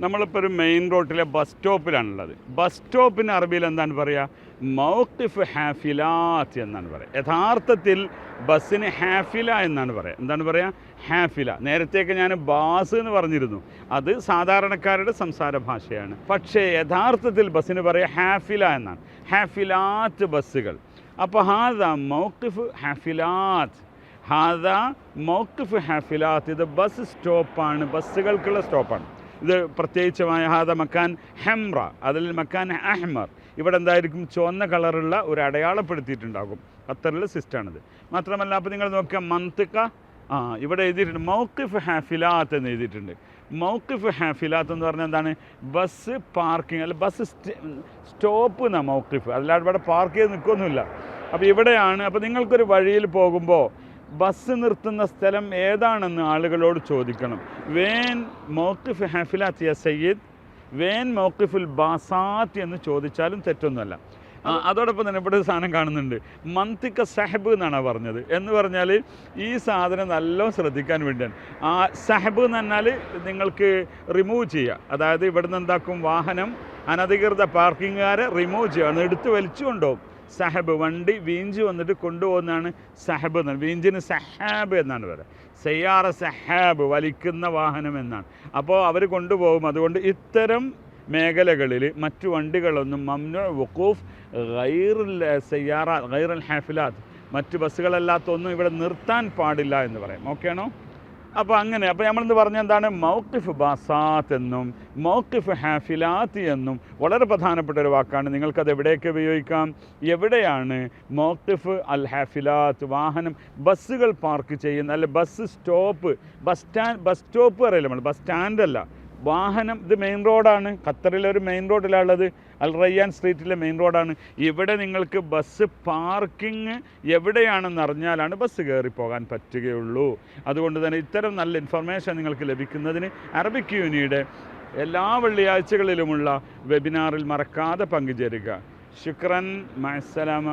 നമ്മളിപ്പോൾ ഒരു മെയിൻ റോട്ടിലെ ബസ് സ്റ്റോപ്പിലാണുള്ളത് ബസ് സ്റ്റോപ്പിന് അറബിയിൽ എന്താണ് പറയുക മൗക്കിഫ് ഹാഫിലാത്ത് എന്നാണ് പറയുക യഥാർത്ഥത്തിൽ ബസ്സിന് ഹാഫില എന്നാണ് പറയുക എന്താണ് പറയുക ഹാഫില. നേരത്തേക്ക് ഞാൻ ബാസ് എന്ന് പറഞ്ഞിരുന്നു. അത് സാധാരണക്കാരുടെ സംസാര ഭാഷയാണ്. പക്ഷേ യഥാർത്ഥത്തിൽ ബസ്സിന് പറയുക ഹാഫില എന്നാണ്. ഹാഫിലാത്ത് ബസ്സുകൾ. അപ്പോൾ ഹാദ മൗക്കിഫ് ഹാഫിലാത്ത്. ഹാദ മൗക്കിഫ് ഹാഫിലാത്ത്. ഇത് ബസ് സ്റ്റോപ്പാണ്. ബസ്സുകൾക്കുള്ള സ്റ്റോപ്പാണ്. ഇത് പ്രത്യേകിച്ച് ഹാദ മക്കാൻ ഹെംറ അതിൽ മക്കാൻ അഹ്മർ. ഇവിടെ എന്തായിരിക്കും? ചുവന്ന കളറുള്ള ഒരു അടയാളപ്പെടുത്തിയിട്ടുണ്ടാകും. ഖത്തറിലെ സിസ്റ്റാണിത്. മാത്രമല്ല അപ്പോൾ നിങ്ങൾ നോക്കുക മന്തിക്ക ആ ഇവിടെ എഴുതിയിട്ടുണ്ട്. മൗക്കിഫ് ഹാഫിലാത്ത് എന്ന് എഴുതിയിട്ടുണ്ട്. മൗക്കിഫ് ഹാഫിലാത്ത് എന്ന് പറഞ്ഞാൽ എന്താണ്? ബസ് പാർക്കിംഗ് അല്ല ബസ് സ്റ്റോപ്പ് എന്നാണ് മൗക്കിഫ് അല്ലാതെ ഇവിടെ പാർക്ക് ചെയ്ത് നിൽക്കൊന്നുമില്ല അപ്പോൾ ഇവിടെയാണ് അപ്പോൾ നിങ്ങൾക്കൊരു വഴിയിൽ പോകുമ്പോൾ ബസ് നിർത്തുന്ന സ്ഥലം ഏതാണെന്ന് ആളുകളോട് ചോദിക്കണം. വേൻ മൗക്കിഫ് ഹാഫിലാത്ത് യ സയ്യിദ്. വേൻ മൗക്കിഫുൽ ബാസാത്ത് എന്ന് ചോദിച്ചാലും തെറ്റൊന്നുമല്ല. അതോടൊപ്പം തന്നെ ഇവിടെ ഒരു സാധനം കാണുന്നുണ്ട്. മന്തിക്ക സഹബ് എന്നാണ് പറഞ്ഞത്. എന്ന് പറഞ്ഞാൽ ഈ സാധനം നല്ലോണം ശ്രദ്ധിക്കാൻ വേണ്ടിയാണ്. ആ സഹബ് എന്ന് പറഞ്ഞാൽ നിങ്ങൾക്ക് റിമൂവ് ചെയ്യുക അതായത് ഇവിടുന്ന് എന്താക്കും? വാഹനം അനധികൃത പാർക്കിങ്ങുകാരെ റിമൂവ് ചെയ്യുക എടുത്ത് വലിച്ചു കൊണ്ടുപോകും. സഹബ് വണ്ടി വീഞ്ചി വന്നിട്ട് കൊണ്ടുപോകുന്നതാണ് സഹബ് എന്നാണ്. വീഞ്ചിന് സഹാബ് എന്നാണ് പറയുക സയ്യാറ സഹാബ് വലിക്കുന്ന വാഹനം എന്നാണ്. അപ്പോൾ അവർ കൊണ്ടുപോകും. അതുകൊണ്ട് ഇത്തരം മേഖലകളിൽ മറ്റു വണ്ടികളൊന്നും മംനു വഖൂഫ് ഗൈറുൽ സയ്യാറ ഗൈറുൽ ഹാഫിലാത്ത് മറ്റു ബസ്സുകളല്ലാത്തൊന്നും ഇവിടെ നിർത്താൻ പാടില്ല എന്ന് പറയാം. ഓക്കെയാണോ അപ്പോൾ അങ്ങനെ അപ്പോൾ നമ്മളെന്ത് പറഞ്ഞ? എന്താണ്? മൗക്കിഫ് ബാസാത്ത് എന്നും മൗക്കിഫ് ഹാഫിലാത്ത് എന്നും വളരെ പ്രധാനപ്പെട്ട ഒരു വാക്കാണ്. നിങ്ങൾക്കത് എവിടെയൊക്കെ ഉപയോഗിക്കാം? എവിടെയാണ് മൗക്കിഫ് അൽ ഹാഫിലാത്ത് വാഹനം ബസ്സുകൾ പാർക്ക് ചെയ്യുന്ന അല്ലെ bus stop bus stand bus stop പറയില്ല നമ്മൾ ബസ് സ്റ്റാൻഡല്ല. വാഹനം ഇത് മെയിൻ റോഡാണ് ഖത്തറിലെ ഒരു മെയിൻ റോഡിലുള്ളത് അൽ റയ്യാൻ സ്ട്രീറ്റിലെ മെയിൻ റോഡാണ് ഇവിടെ നിങ്ങൾക്ക് ബസ് പാർക്കിംഗ് എവിടെയാണെന്ന് അറിഞ്ഞാലാണ് ബസ് കയറി പോകാൻ പറ്റുകയുള്ളൂ. അതുകൊണ്ട് തന്നെ ഇത്തരം നല്ല ഇൻഫർമേഷൻ നിങ്ങൾക്ക് ലഭിക്കുന്നതിന് അറബിക് യൂണിയുടെ എല്ലാ വെള്ളിയാഴ്ചകളിലുമുള്ള വെബിനാറിൽ മറക്കാതെ പങ്കുചേരുക. ശുക്രൻ മഅസ്സലാമ